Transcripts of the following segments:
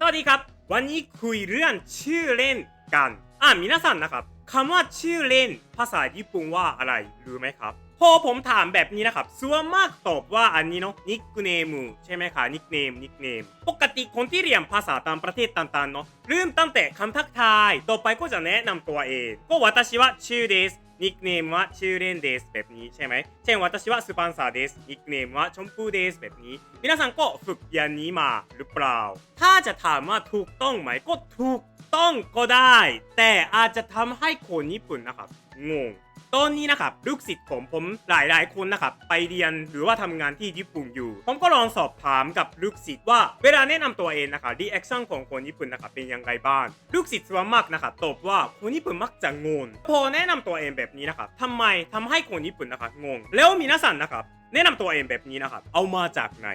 สวัสดีครับ วันนี้คุยเรื่องชื่อเล่นกันอ่ามินาสันนะครับคำว่าชื่อเล่น ภาษาญี่ปุ่นว่าอะไรรู้ไหมครับ พอผมถามแบบนี้นะครับส่วนมากตอบว่าอันนี้เนาะนิกเนมใช่ไหมคะนิกเนมนิกเนมปกติคนที่เรียนภาษาตามประเทศต่างๆเนาะเริ่มตั้งแต่คำทักทาย ต่อไปก็จะแนะนำตัวเอง ก็วาตาวชื่อเดส นิกเนมว่าชื่อเล่นเดสแบบนี้ใช่ไหมเช่นวัตชิวะสปันเซาเดสนิกเนมว่าชมพูเดสแบบนี้มินาสังก็ฝึกยันนี้มาหรือเปล่า ถ้าจะถามว่าถูกต้องไหมก็ถูกต้องก็ได้ แต่อาจจะทำให้คนญี่ปุ่นนะครับงง ตอนนี้นะครับลูกศิษย์ของผมหลายๆ คนนะครับไปเรียนหรือว่าทำงานที่ญี่ปุ่นอยู่ ผมก็ลองสอบถามกับลูกศิษย์ว่าเวลาแนะนำตัวเองนะครับรีแอคชั่นของคนญี่ปุ่นนะครับเป็นยังไงบ้างลูกศิษย์ส่วนมากนะครับตอบว่าคนญี่ปุ่นมักจะงงพอแนะนำตัวเองแบบนี้นะครับทำไมทำให้คนญี่ปุ่นนะครับงง แล้ว皆さんนะครับแนะนำตัวเองแบบนี้นะครับเอามาจากไหน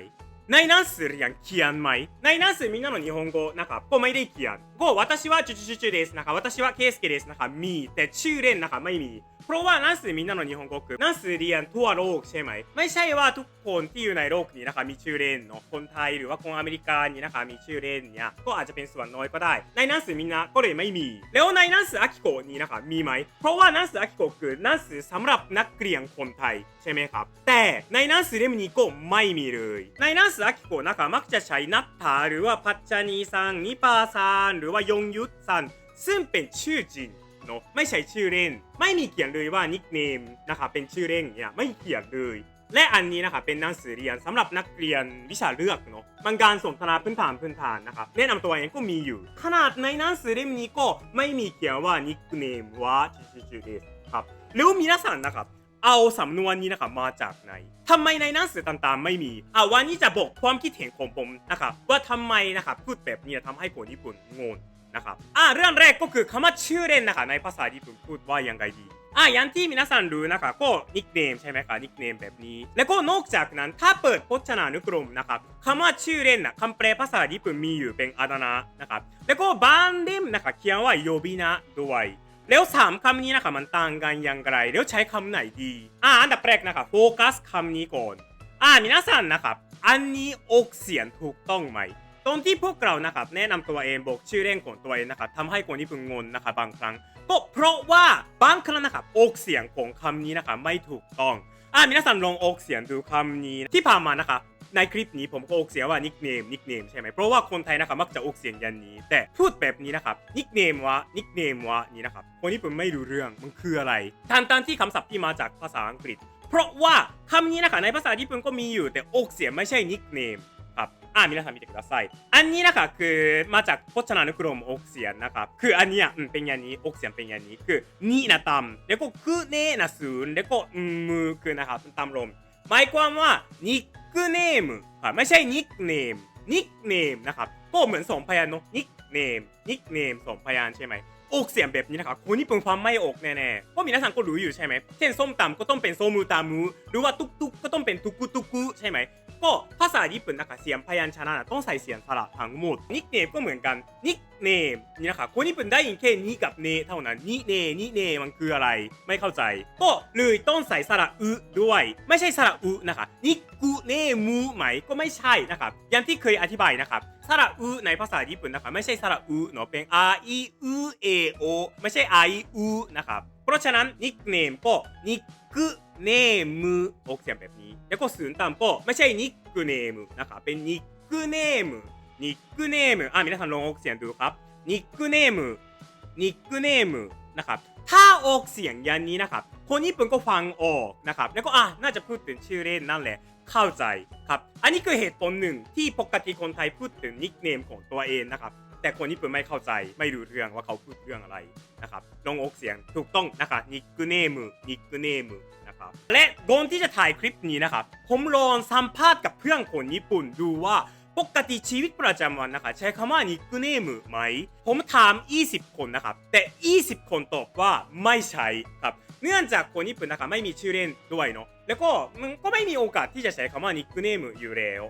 ในหนังสือเรียนเขียนไหมในหนังสือみんなの日本語นะครับก็ไม่ได้เขียนก็私はチュチュチュチュですนะครับ私はケイスケですนะครับมีแต่ชื่อเล่นนะครับไม่มี เพ พราะว่านั่นสื่อมินนาโนนิฮงโกนั่นสือเรียนทั่วโลกใช่ไหม ไม่ใช่ว่าทุกคนที่อยู่ในโลกนี้นะคะมีชื่อเล่นเนาะคนไทยหรือว่าคนอเมริกานี่นะคะมีชื่อเล่นเนี่ยก็อาจจะเป็นส่วนน้อยก็ได้ ในนั่นสื่อมินนาก็เลยไม่มี แล้วในนั่นสืออากิโกะนี่นะคะมีไหม เพราะว่านั่นสืออากิโกะคือนั่นสื่อสำหรับนักเรียนคนไทยใช่ไหมครับ แต่ในนั่นสือเล่มนี้ก็ไม่มีเลย ในนั่นสืออากิโกะนะคะมักจะใช้นับถาหรือว่าพัชนีซังนิปาซันหรือว่ายงยุทธซันซึ่งเป็นชื่อจริง เนอะไม่ใช่ชื่อเล่น ไม่มีเขียนเลยว่านิกเนมนะคะเป็นชื่อเล่นเนี่ยไม่เขียนเลยและอันนี้นะคะเป็นหนังสือเรียนสำหรับนักเรียนวิชาเลือกเนาะบางการสนทนาพื้นฐานพื้นฐานนะครับแนะนำตัวเองก็มีอยู่ ขนาดในหนังสือเล่มนี้ก็ไม่มีเขียนว่านิกเนมว่าชื่อชื่อเดสครับแล้วมีนักสันนะครับเอาสำนวนนี้นะครับมาจากไหนทำไมในหนังสือต่างๆ ไม่มีอ่าวันนี้จะบอกความคิดเห็นของผมนะครับว่าทำไมนะครับพูดแบบนี้ทำให้คนญี่ปุ่นงง นะครับอ่าเรื่องแรกก็คือคำว่าชื่อเล่นนะคะในภาษาญี่ปุ่นพูดว่ายังไงดีอะอย่างที่มินาสันรู้นะคะก็นิกเนมใช่ไหมคะนิกเนมแบบนี้ แล้วก็นอกจากนั้นถ้าเปิดพจนานุกรมนะครับคำว่าชื่อเล่นนะคำแปลภาษาญี่ปุ่นมีอยู่เป็นอาดานะนะครับแล้วก็บานเดมนะคะเขียนว่าโยบินะด้วยแล้วสามคำนี้นะคะมันต่างกันอย่างไรแล้วใช้คำไหนดีอ่าอันดับแรกนะคะโฟกัสคำนี้ก่อนอ่ามินาสันนะครับอันนี้ออกเสียงถูกต้องไหม ตอนที่พวกเรานะครับแนะนำตัวเองบอกชื่อเล่นของตัวเองนะครับทำให้คนญี่ปุ่นงงนะครับบางครั้ง ก็เพราะว่าบางครั้งนะครับออกเสียงของคำนี้นะครับไม่ถูกต้อง อ่า皆さんลองออกเสียงดูคำนี้ที่ผ่านมานะครับในคลิปนี้ผมก็ออกเสียงว่านิกเนมนิกเนมใช่ไหมเพราะว่าคนไทยนะครับมักจะออกเสียงอย่างนี้ แต่พูดแบบนี้นะครับนิกเนมว่านิกเนมว่านี่นะครับคนญี่ปุ่นไม่รู้เรื่องมันคืออะไรทันทันที่คำศัพท์ที่มาจากภาษาอังกฤษ เพราะว่าคำนี้นะคะในภาษาญี่ปุ่นก็มีอยู่แต่ออกเสียงไม่ใช่นิกเนม ครับอ่า皆さん見てくださいอันนี้นะคะคือมาจากพจนานุกรมออกเสียงนะครับ คืออันเนี้ยอืมเป็นอย่างนี้ออกเสียงเป็นอย่างนี้ คือนี่นะตำแล้วก็คือเนนะศูนย์แล้วก็อืมมือคือนะครับตำลมหมายความว่านิกเนมครับไม่ใช่นิกเนมนิกเนมนะครับ ก็เหมือนสองพยางค์เนอะนิกเนมนิกเนมสองพยางค์ใช่ไหม อกเสียงแบบนี้นะครับคนญี่ปุ่นความไม่อกแน่ๆเพราะมีนักสังก็รู้อยู่ใช่ไหมเช่นส้มตำก็ต้องเป็นโซมูตามูหรือว่าตุกตุกก็ต้องเป็นตุกุตุกุใช่ไหมก็ภาษาญี่ปุ่นนะคะเสียงพยัญชนะน่ะต้องใส่เสียงสระทั้งหมดนิกเนมก็เหมือนกันนิก เนมนี่นะคะคนญี่ปุ่นได้ยินแค่นี้กับเนเท่านั้นนิเนนิเนมันคืออะไร ไม่เข้าใจก็เลยต้องใส่สระอึด้วย ไม่ใช่สระอึนะคะนิกุเนมูไหมก็ไม่ใช่นะครับอย่างที่เคยอธิบายนะครับสระอึในภาษาญี่ปุ่นนะคะไม่ใช่สระอึเนาะเป็น r e u a o ไม่ใช่ i u นะครับเพราะฉะนั้นนิกเนมก็นิกุเนมูออกเสียงแบบนี้ แล้วก็ศูนตามก็ไม่ใช่นิกเนมนะครับเป็นนิกเนม นิกเนมอ่ะ皆さんลองออกเสียงดูครับนิกเนมนิกเนมนะครับถ้าออกเสียงอย่างนี้นะครับคนญี่ปุ่นก็ฟังออกนะครับแล้วก็อ่ะน่าจะพูดถึงชื่อเล่นนั่นแหละ เข้าใจครับ อันนี้คือเหตุผลหนึ่งที่ปกติคนไทยพูดถึงนิกเนมของตัวเองนะครับ แต่คนญี่ปุ่นไม่เข้าใจไม่รู้เรื่องว่าเขาพูดเรื่องอะไรนะครับลองออกเสียงถูกต้องนะครับนิกเนมนิกเนมนะครับ และก่อนที่จะถ่ายคลิปนี้นะครับ ผมลองสัมภาษณ์กับเพื่อนคนญี่ปุ่นดูว่า ปกติชีวิตประจำวันนะคะใช้คำว่านิกเนมไหม ผมถาม 20 คนนะครับ แต่ 20 คนตอบว่าไม่ใช่ครับ เนื่องจากคนญี่ปุ่นนะคะไม่มีชื่อเล่นด้วยเนาะแล้วก็มันก็ไม่มีโอกาสที่จะใช้คำว่านิกเนมอยู่แล้ว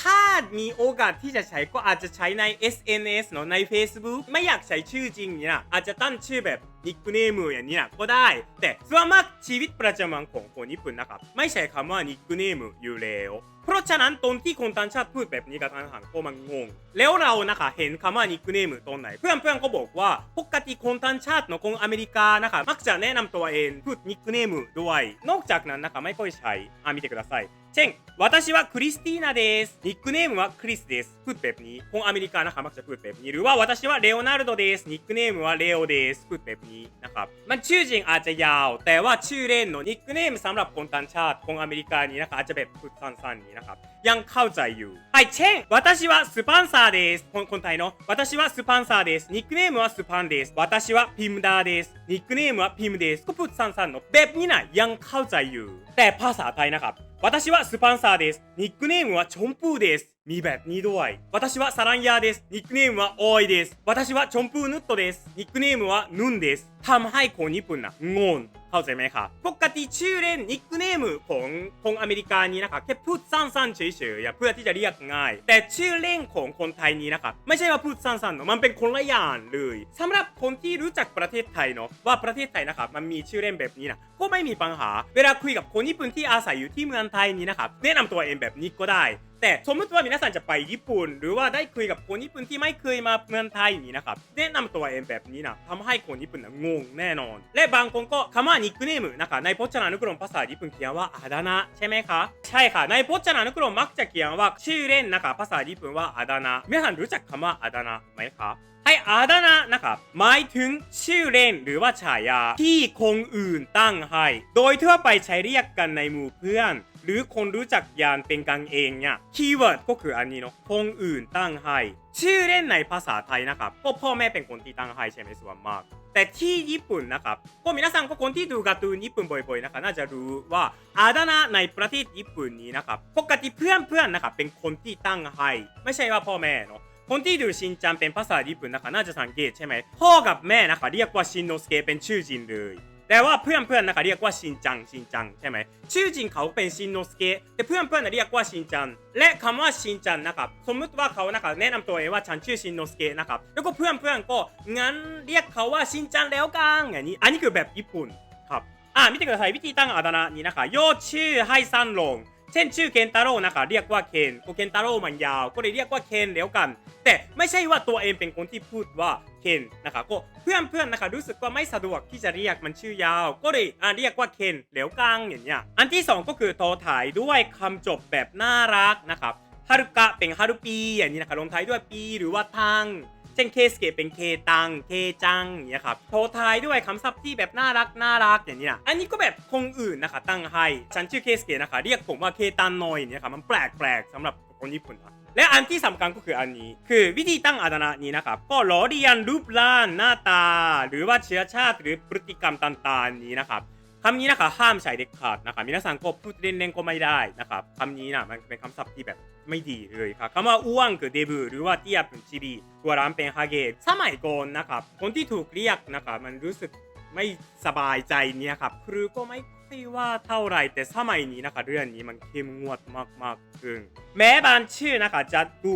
ถ้ามีโอกาสที่จะใช้ก็อาจจะใช้ใน SNS เนาะใน Facebook ไม่อยากใช้ชื่อจริงเนี่ยอาจจะตั้งชื่อแบบ นิกเนมอย่างนี้นะก็ได้ แต่ส่วนมากชีวิตประจำวันของคนญี่ปุ่นนะครับไม่ใช่คำว่านิกเนมอยู่แล้วเพราะฉะนั้นตอนที่คนต่างชาติพูดแบบนี้กับทางหันก็มันงง แล้วเรานะคะเห็นคำว่านิกเนมตอนไหน เพื่อนเพื่อนๆก็บอกว่าปกติคนต่างชาติのคนอเมริกานะคะมักจะแนะนำตัวเองพูดนิกเนมด้วย นอกจากนั้นนะคะไม่ค่อยใช้อ่ะ見てください チェン私はクリスティーナです。ニックネームはクリスです。プッペプニー。本アメリカのハマチプッペプニールは私はレオナルドです。ニックネームはレオです。プッペプニー。なんか、まあ、中人アーチャヤオタは中連のニックネームサムラポンタンチャー本アメリカになんかアチャベプッサンサンになんか、ヤンカウザユー。はい、チェン私はスパンサーです。本体の。私はスパンサーです。ニックネームはスパンです。私はピムダーです。ニックネームはピムです。コプッサンサンのベプニナヤンカウザユー。で、パーサー対なかった。私はスパンサーです。ニックネームはチョンプーです。ミベ、ニドアイ。私はサランヤーです。ニックネームはオーイです。私はチョンプーヌットです。ニックネームはヌンです。タムハイコニプンナ、ンゴン。 เข้าใจไหมครับปกติชื่อเล่นนิกเนมของคนอเมริกานี้นะครับแค่พูดสั้นๆเฉยๆเพื่อที่จะเรียกง่าย แต่ชื่อเล่นของคนไทยนี้นะครับไม่ใช่ว่าพูดสั้นๆเนอะมันเป็นคนละอย่างเลยสำหรับคนที่รู้จักประเทศไทยเนาะว่าประเทศไทยนะครับมันมีชื่อเล่นแบบนี้นะก็ไม่มีปัญหา เวลาคุยกับคนญี่ปุ่นที่อาศัยอยู่ที่เมืองไทยนี้นะครับแนะนำตัวเองแบบนี้ก็ได้ แต่สมมติว่า皆さんจะไปญี่ปุ่น หรือว่าได้คุยกับคนญี่ปุ่นที่ไม่เคยมาเมืองไทยอย่างนี้นะครับแนะนำตัวเองแบบนี้นะทำให้คนญี่ปุ่นนะงงแน่นอน และบางคนก็คำว่านิกเนมนะคะในพจนานุกรมภาษาญี่ปุ่นเขียนว่าอาดานะใช่ไหมคะใช่ค่ะในพจนานุกรมมักจะเขียนว่าชื่อเล่นนะคะภาษาญี่ปุ่นว่าอาดานะ皆さんรู้จักคำว่าอาดานะไหมคะ ให้อาดานะนะครับ หมายถึงชื่อเล่นหรือว่าฉายาที่คงอื่นตั้งให้ โดยทั่วไปใช้เรียกกันในหมู่เพื่อน หรือคนรู้จักยานเป็นกันเองเนี่ยคีย์เวิร์ดก็คืออันนี้เนาะคงอื่นตั้งให้ ชื่อเล่นในภาษาไทยนะครับก็พ่อแม่เป็นคนที่ตั้งให้ใช่ไหมส่วนมาก แต่ที่ญี่ปุ่นนะครับก็มีนักสังก็คนที่ดูการ์ตูนญี่ปุ่นบ่อยๆนะครับน่าจะรู้ว่าอาดานะในประเทศญี่ปุ่นนี้นะครับปกติเพื่อนๆนะครับเป็นคนที่ตั้งให้ ไม่ใช่ว่าพ่อแม่เนาะ คนที่ดูชินจังเป็นภาษาญี่ปุ่นนะคะน่าจะสังเกตใช่ไหมพ่อกับแม่นะคะเรียกว่าชินโนสเกะเป็นชื่อจริงเลย แต่ว่าเพื่อนๆนะคะเรียกว่าชินจังชินจังใช่ไหมชื่อจริงเขาเป็นชินโนสเกะแต่เพื่อนๆนะเรียกว่าชินจังและคำว่าชินจังนะครับสมมติว่าเขานะคะแนะนำตัวเองว่าฉันชื่อชินโนสเกะนะครับแล้วก็เพื่อนๆก็งั้นเรียกเขาว่าชินจังแล้วกันอย่างนี้อันนี้คือแบบญี่ปุ่นครับอ่า見てくださいวิธีตั้งอาดานะนี้นะคะโยชื่อให้สั้นลง เช่นชื่อเคนตาโร่นะคะเรียกว่าเคนก็เคนตาโร่มันยาว ก็เลยเรียกว่าเคนแล้วกัน แต่ไม่ใช่ว่าตัวเองเป็นคนที่พูดว่าเคนนะคะก็เพื่อนเพื่อนๆนะคะรู้สึกว่าไม่สะดวกที่จะเรียกมันชื่อยาว ก็เลยอ่าเรียกว่าเคนแล้วกังอย่างเงี้ยอันที่สองก็คือโทรถ่ายด้วยคำจบแบบน่ารักนะครับฮารุกะเป็นฮารุปีอย่างนี้นะคะลงท้ายด้วยปีหรือว่าทัง เช่นเคสเกตเป็นเคตัง เคจังอย่างเงี้ยครับโทรทายด้วยคำศัพท์ที่แบบน่ารักน่ารักอย่างนี้นะอันนี้ก็แบบคงอื่นนะคะตั้งให้ฉันชื่อเคสเกตนะคะเรียกผมว่าเคตันนอยอย่างเงี้ยครับมันแปลกแปลกๆสำหรับคนญี่ปุ่นนะและอันที่สำคัญก็คืออันนี้ คือวิธีตั้งอาดานะนี้นะครับ ก็ล้อเลียนรูปร่างหน้าตา หรือว่าเชื้อชาติหรือพฤติกรรมต่างๆนี้นะครับ คำนี้นะคะห้ามใช้เด็ดขาดนะคะมีนักสังคมพูดเล่นๆก็ไม่ได้นะครับคำนี้นะมันเป็นคำศัพท์ที่แบบไม่ดีเลยครับคำว่าอ้วงคือเดบูหรือว่าเตี้ยเป็นชีบีตัวร้านเป็นฮาเกตสมัยก่อนนะครับคนที่ถูกเรียกนะครับมันรู้สึกไม่สบายใจเนี่ยครับครูก็ไม่ ค่ว่าเท่าไหรแต่สมัยนี้นะคะเรื่องนี้มันเข้มงวดมากๆขึ้นแม้บางชื่อนะคะจะดู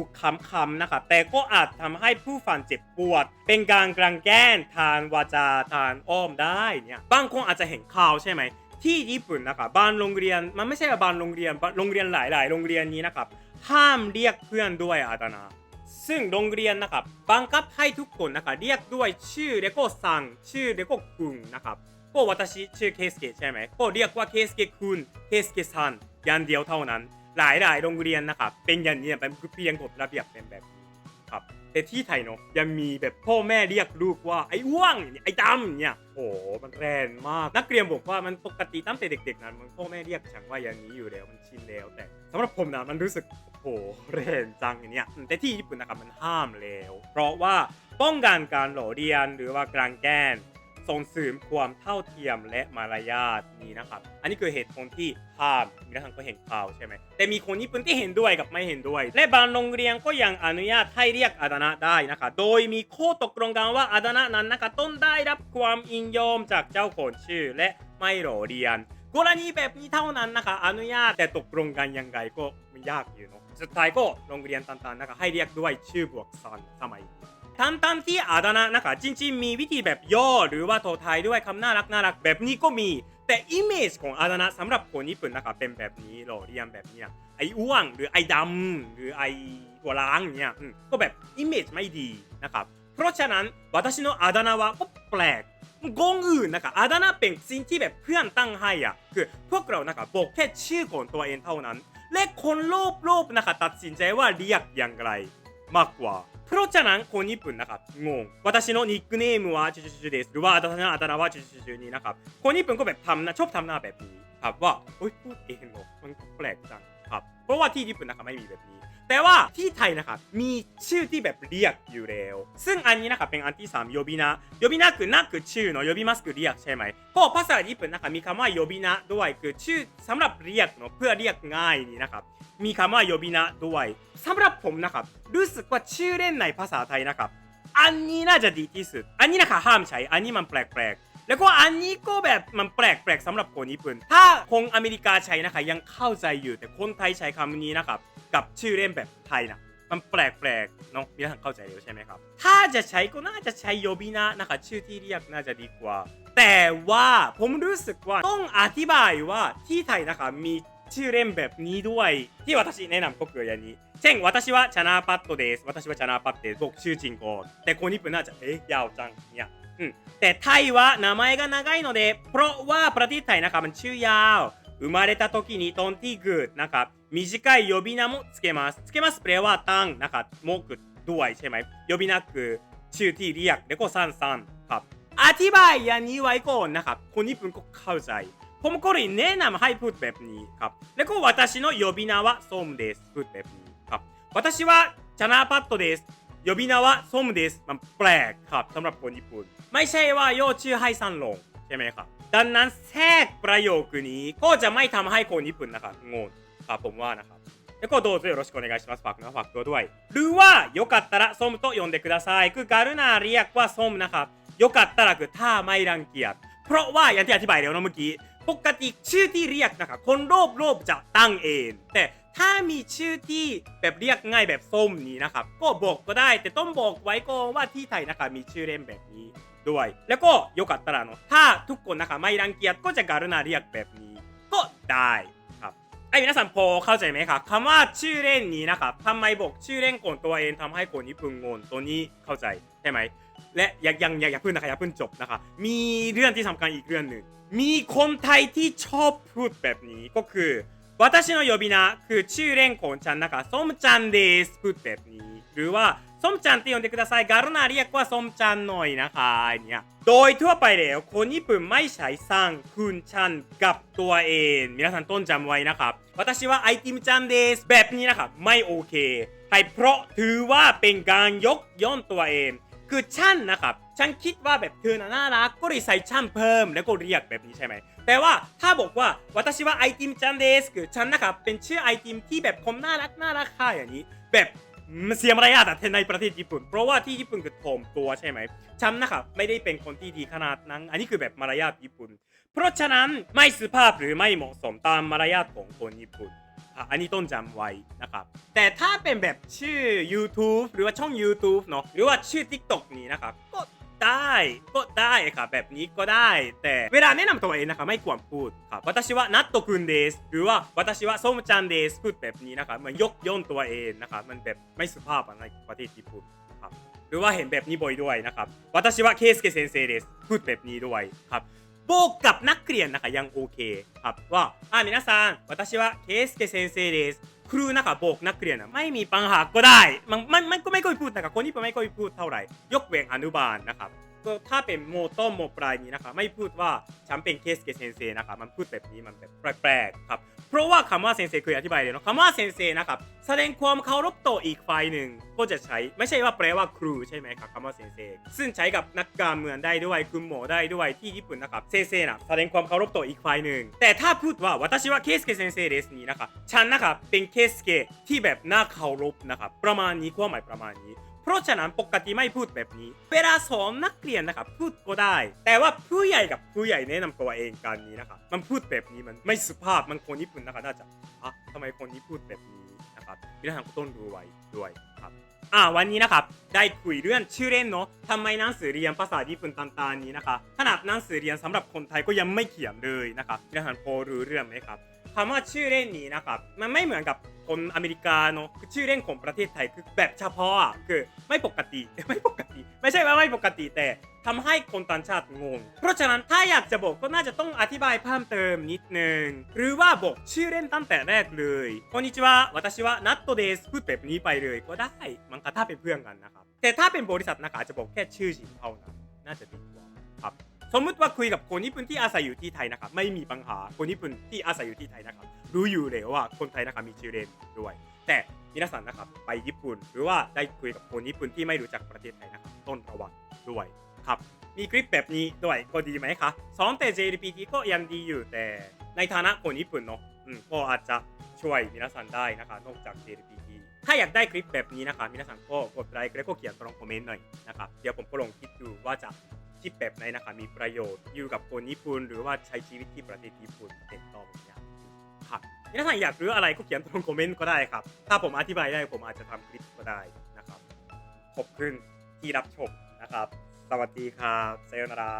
คำๆนะคะแต่ก็อาจทำให้ผู้ฟังเจ็บปวด เป็นการกลังแกล้งทานวาจาทานอ้อมได้เนี่ยบางคนอาจจะเห็นข่าวใช่ไหมที่ญี่ปุ่นนะครับางโรงเรียนมันไม่ใช่ว่าบางโรงเรียนโรงเรียนหลาย ๆ โรงเรียนนี้นะครับห้ามเรียกเพื่อนด้วยอาดานะซึ่งโรงเรียนนะครับบังคับให้ทุกคนนะครับเรียกด้วยชื่อเลโก้ซังชื่อเลโก้คุงนะครับ ก็私ชื่อเคสเกะใช่ไหมก็เรียกว่าเคสเกะคุนเคสเกะซันย่างเดียวเท่านั้น หลายๆโรงเรียนนะครับเป็นอย่างนี้เป็นเพียงกฎระเบียบเป็นแบบนี้ครับแต่ที่ไทยเนาะยังมีแบบพ่อแม่เรียกลูกว่าไอ้อ้วงไอ้ดำเนี่ยโอ้โหมันแรงมากนักเรียนบอกว่ามันปกติตั้งแต่เด็กๆนั้นมันพ่อแม่เรียกฉันว่าอย่างนี้อยู่แล้วมันชินแล้ว แต่สำหรับผมนะมันรู้สึกโอ้โหแรงจังอย่างเนี้ยแต่ที่ญี่ปุ่นนะครับมันห้ามแล้ว เพราะว่าป้องกันการหล่อเรียนหรือว่ากลางแกล้ง ส่งเสริมความเท่าเทียมและมารยาทนี้นะครับ อันนี้คือเหตุผลที่ห้ามมีท่านก็เห็นข่าวใช่ไหมแต่มีคนญี่ปุ่นที่เห็นด้วยกับไม่เห็นด้วย และบางโรงเรียนก็ยังอนุญาตให้เรียกอาดานะได้นะคะโดยมีข้อตกลงกันว่าอาดานะนั้นนะคะต้องได้รับความยินยอมจากเจ้าของชื่อ และไม่หล่อเรียนกรณีแบบนี้เท่านั้นนะคะ อนุญาตแต่ตกลงกันยังไงก็ไม่ยากอยู่เนาะสุดท้ายก็โรงเรียนต่างๆนะคะให้เรียกด้วยชื่อบวกซันสมัยนี้ ตามตามที่อาดานะนะคะจริงๆมีวิธีแบบย่อหรือว่าโทรไทยด้วยคำน่ารักน่ารักแบบนี้ก็มี แต่อิมเมจของอาดานะสำหรับคนญี่ปุ่นนะคะเป็นแบบนี้หล่อเรียมแบบนี้ไออ้วงหรือไอดำหรือไอหัวล้างเนี่ยก็แบบอิมเมจไม่ดีนะครับเพราะฉะนั้นวัตชิโนอาดานะวะก็แปลกกงอื่นนะคะอาดานะเป็นสิ่งที่แบบเพื่อนตั้งให้อะคือพวกเรานะคะบอกแค่ชื่อของตัวเองเท่านั้นและคนโลภๆนะคะตัดสินใจว่าเรียกอย่างไรมากกว่า เพราะฉะนั้นคนญี่ปุ่นนะครับงง私のニックネームはチュチュチュチュですหรือว่า私のあだ名はチュチュチュチュนี้นะครับคนญี่ปุ่นก็แบบทำนะชอบทำหน้าแบบนี้ครับว่าโอ๊ยพูดเองเหรอมันแปลกจังครับ เพราะว่าที่ญี่ปุ่นนะคะไม่มีแบบนี้ แต่ว่าที่ไทยนะครับมีชื่อที่แบบเรียกอยู่แล้ว ซึ่งอันนี้นะครับเป็นอันที่3 โยบินะโยบินะคือนั่นคือชื่อเนาะโยบิมัสคือเรียกใช่ไหมก็ภาษาญี่ปุ่นนะครับมีคำว่าโยบินะด้วยคือชื่อสำหรับเรียกเนาะเพื่อเรียกง่ายนี่นะครับมีคำว่าโยบินะด้วยสำหรับผมนะครับรู้สึกว่าชื่อเล่นในภาษาไทยนะครับอันนี้น่าจะดีที่สุด อันนี้นะคะห้ามใช้ อันนี้มันแปลกๆ แล้วก็อันนี้ก็แบบมันแปลกแปลกสำหรับคนญี่ปุ่น ถ้าคงอเมริกาใช้นะคะยังเข้าใจอยู่แต่คนไทยใช้คำนี้นะครับ กับชื่อเล่นแบบไทยนะมันแปลกๆเนาะ皆さんเข้าใจแล้วใช่ไหมครับ ถ้าจะใช้ก็น่าจะใช้โยบินะนะคะชื่อที่เรียกน่าจะดีกว่า แต่ว่าผมรู้สึกว่าต้องอธิบายว่าที่ไทยนะคะมีชื่อเล่นแบบนี้ด้วยที่私แนะนำก็คืออย่างนี้ เช่น私はチャナーパッドです私はチャナーパッドです僕ชื่อจริงก่อนแต่คนญี่ปุ่นน่าจะเอ๊ะยาวจังเนี่ยอืมแต่ไทยは名前が長いのでเพราะว่าประเทศไทยนะคะมันชื่อยาว生まれた時にトンティグนะครับ 短い呼び名もつけますつけますแปลว่าตั้งนะคะโมกุด้วยใช่ไหม呼び名คือชื่อที่เรียกแล้วก็สั้นๆครับ อธิบายอย่างนี้ไว้ก่อนนะครับคนญี่ปุ่นก็เข้าใจ ผมก็เลยแนะนำให้พูดแบบนี้ครับ แล้วก็私の呼び名はソムですพูดแบบนี้ครับ私はチャナーパッドです呼び名はソムですมันแปลกครับสำหรับคนญี่ปุ่น ไม่ใช่ว่าโยชื่อให้สั้นลงใช่ไหมครับ ดังนั้นแทรกประโยคนี้ก็จะไม่ทำให้คนญี่ปุ่นนะครับงง ครับผมว่านะครับ แล้วก็どうぞよろしくお願いしますฝากเนื้อฝากตัวด้วย หรือว่าよかったらソムと呼んでくださいคือการุณาเรียกว่าส้มนะครับよかったらคือถ้าไม่รังเกียจ เพราะว่าอย่างที่อธิบายแล้วนะเมื่อกี้ ปกติชื่อที่เรียกนะครับคนโลภโลภจะตั้งเอง แต่ถ้ามีชื่อที่แบบเรียกง่ายแบบส้มนี้นะครับ ก็บอกก็ได้ แต่ต้องบอกไว้ก่อนว่าที่ไทยนะครับมีชื่อเล่นแบบนี้ด้วย แล้วก็よかったらเนาะถ้าทุกคนนะครับไม่รังเกียจก็จะการุณาเรียกแบบนี้ ก็ได้ครับ ไอ้皆さんพอเข้าใจไหมครับคำว่าชื่อเล่นนี้นะครับทำไมบอกชื่อเล่นของตัวเองทำให้คนญี่ปุ่นงงตัวนี้เข้าใจใช่ไหม และยังยังยังอย่าเพิ่งนะคะอย่าเพิ่งจบนะคะ มีเรื่องที่สำคัญอีกเรื่องหนึ่ง มีคนไทยที่ชอบพูดแบบนี้ก็คือ私の呼び名คือชื่อเล่นของฉันนะคะส้มจันเดสพูดแบบนี้ หรือว่า ส้มจันって呼んでくださいการุณาเรียกว่าส้มจันหน่อยนะคะอย่างเนี้ยโดยทั่วไปแล้วคนญี่ปุ่นไม่ใช้สั่งคุณชันกับตัวเอง皆さんต้นจำไว้นะครับ私はアイテムちゃんですแบบนี้นะครับไม่โอเคใช่เพราะถือว่าเป็นการยกย่องตัวเอง คือชั่นนะครับ ฉันคิดว่าแบบเธอน่ะน่ารัก ก็เลยใส่ชั่นเพิ่มแล้วก็เรียกแบบนี้ใช่ไหม แต่ว่าถ้าบอกว่า私はไอติมจันเดสคือฉันนะครับเป็นชื่อไอติมที่แบบคมน่ารักน่ารักค่ะอย่างนี้ แบบ มันเสียมารยาทแต่ในประเทศญี่ปุ่น เพราะว่าที่ญี่ปุ่นคือถ่อมตัวใช่ไหมฉันนะครับไม่ได้เป็นคนที่ดีขนาดนั้น อันนี้คือแบบมารยาทญี่ปุ่น เพราะฉะนั้นไม่สุภาพหรือไม่เหมาะสมตามมารยาทของคนญี่ปุ่นอันนี้ต้นจำไว้นะครับ แต่ถ้าเป็นแบบชื่อ YouTube หรือว่าช่อง YouTube เนาะหรือว่าชื่อ TikTok นี้นะครับก็ ได้ก็ได้ครับแบบนี้ก็ได้ แต่เวลาแนะนำตัวเองนะครับไม่ควรพูดครับ私はนัตโตคุんですหรือว่า私はソムちゃんですพูดแบบนี้นะครับมันยกย่องตัวเองนะครับมันแบบไม่สุภาพอะในประเทศญี่ปุ่นครับหรือว่าเห็นแบบนี้บ่อยด้วยนะครับ私はケイスケ先生ですพูดแบบนี้ด้วยครับ บอกกับนักเรียนนะคะยังโอเคครับว่าอ่า皆さん私はケイスケ先生です ครูนะคะบอกนักเรียนนะไม่มีปัญหาก็ได้ มันมันมันก็ไม่ค่อยพูดนะครับคนญี่ปุ่นไม่ค่อยพูดเท่าไหร่ ยกเว้นอนุบาลนะครับก็ถ้าเป็นโมต้นโมปลายนี้นะคะไม่พูดว่าฉันเป็นเคสเกเซนเซนะครับมันพูดแบบนี้มันแบบแปลกๆครับ เพราะว่าคำว่าเซนเซคุยอธิบายเลยเนาะคำว่าเซนเซนะครับแสดงความเคารพต่ออีกฝ่ายหนึ่ง ก็จะใช้ไม่ใช่ว่าแปลว่าครูใช่ไหมครับคำว่าเซนเซซึ่งใช้กับนักการเมืองได้ด้วยคุณหมอได้ด้วยที่ญี่ปุ่นนะครับเซนเซนะแสดงความเคารพต่ออีกฝ่ายหนึ่งแต่ถ้าพูดว่าวัตชิวะเคสนี่นะครับฉันนะครับเป็นเคสเกที่แบบน่าเคารพนะครับประมาณนี้ความหมายประมาณนี้ เพราะฉะนั้นปกติไม่พูดแบบนี้ เวลาสอนนักเรียนนะครับพูดก็ได้ แต่ว่าผู้ใหญ่กับผู้ใหญ่แนะนำตัวเองการนี้นะครับมันพูดแบบนี้มันไม่สุภาพมันคนญี่ปุ่นนะครับน่าจะอะทำไมคนนี้พูดแบบนี้นะครับมีทางต้นรู้ไว้ด้วยครับอ่าวันนี้นะครับได้คุยเรื่องชื่อเล่นเนาะทำไมหนังสือเรียนภาษาญี่ปุ่นตามๆนี้นะคะขนาดหนังสือเรียนสำหรับคนไทยก็ยังไม่เขียนเลยนะครับมีทางพอรู้เรื่องไหมครับคำว่าชื่อเล่นนี้นะครับมันไม่เหมือนกับ คนอเมริกาเนาะคือชื่อเล่นของประเทศไทยคือแบบเฉพาะอะคือไม่ปกติ ไม่ปกติ ไม่ใช่ว่าไม่ปกติแต่ทำให้คนต่างชาติงง เพราะฉะนั้นถ้าอยากจะบอกก็น่าจะต้องอธิบายเพิ่มเติมนิดนึง หรือว่าบอกชื่อเล่นตั้งแต่แรกเลยこんにちは私はナットですพูดแบบนี้ไปเลยก็ได้มันก็ถ้าเป็นเพื่อนกันนะครับ แต่ถ้าเป็นบริษัทนะคะอาจจะบอกแค่ชื่อจริงเท่านั้นน่าจะดีกว่าครับ สมมุติว่าคุยกับคนญี่ปุ่นที่อาศัยอยู่ที่ไทยนะครับ ไม่มีปัญหาคนญี่ปุ่นที่อาศัยอยู่ที่ไทยนะครับ รู้อยู่แล้วว่าคนไทยนะครับมีชื่อเล่นด้วย แต่皆さんนะครับไปญี่ปุ่น หรือว่าได้คุยกับคนญี่ปุ่นที่ไม่รู้จักประเทศไทยนะครับต้องระวังด้วยครับ มีคลิปแบบนี้ด้วยก็ดีไหมคะสอนแต่ JLPT ก็ยังดีอยู่แต่ในฐานะคนญี่ปุ่นเนาะอืมก็อาจจะช่วย皆さんได้นะคะนอกจาก JLPT ถ้าอยากได้คลิปแบบนี้นะคะ皆さんก็กดไลค์และก็เขียนตรงคอมเมนต์หน่อยนะครับเดี๋ยวผมก็ลองคิดดูว่าจะ ที่แบบไหนนะคะมีประโยชน์อยู่กับคนญี่ปุ่นหรือว่าใช้ชีวิตที่ประเทศญี่ปุ่นเป็นต้นอย่างครับถ้าใครอยากรู้อะไรก็เขียนตรงคอมเมนต์ก็ได้ครับ ถ้าผมอธิบายได้ผมอาจจะทำคลิปก็ได้นะครับ ขอบคุณที่รับชมนะครับ สวัสดีครับ เซลนารา